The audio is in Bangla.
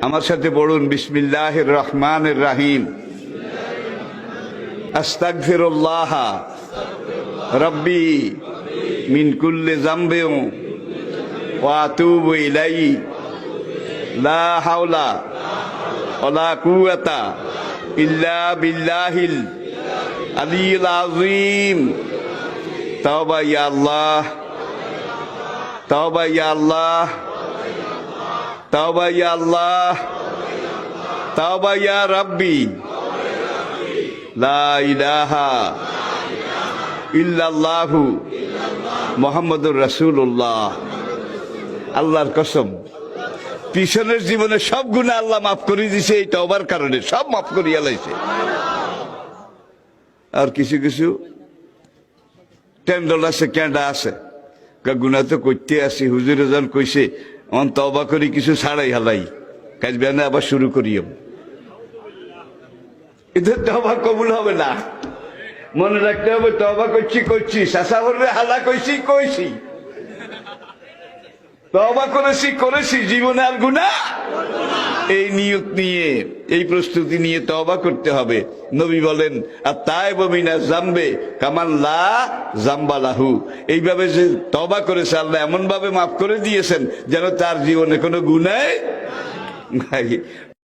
আমার সাথে পড়ুন বিসমিল্লাহ রহমান রাহিম। আস্তাগফিরুল্লাহ। রব্বি মিন কুল্লি জামবিউ ওয়া আতুবু ইলাইহি। লা হাওলা ওয়ালা কুওয়াতা ইল্লা বিল্লাহিল আলিয়্যিল আযীম। তাওবা ইয়া আল্লাহ। তাওবা ইয়া আল্লাহ। লা মোহাম্মদুর রাসূলুল্লাহ। আল্লাহর কসম, পিছনের জীবনে সব গুণা আল্লাহ মাফ করে দিছে, এই তওবার কারণে সব মাফ করিয়া লাইছে। আর কিছু কিছু টেন্ডল আছে ক্যান্ডা আছে। গুণা তো করতে আসি, হুজুর কইছে অন তবা করি, কিছু ছাড়াই হালাই। কাজ বেনে আবার শুরু করিও। এদের তবা কবুল হবে না। মনে রাখতে হবে তবা করছি করছি। শাসা হলে হালা কইছি কইছি তবা করেছি করেছি, জীবনে আর গুণা এই নিয়ত নিয়ে, এই প্রস্তুতি নিয়ে তবা করতে হবে। নবী বলেন আর তাই বমিনা জানবে কামাল্লা জাম্বালাহু। এইভাবে যে তবা করেছে, আল্লাহ এমন ভাবে মাফ করে দিয়েছেন যেন তার জীবনে কোনো গুণায়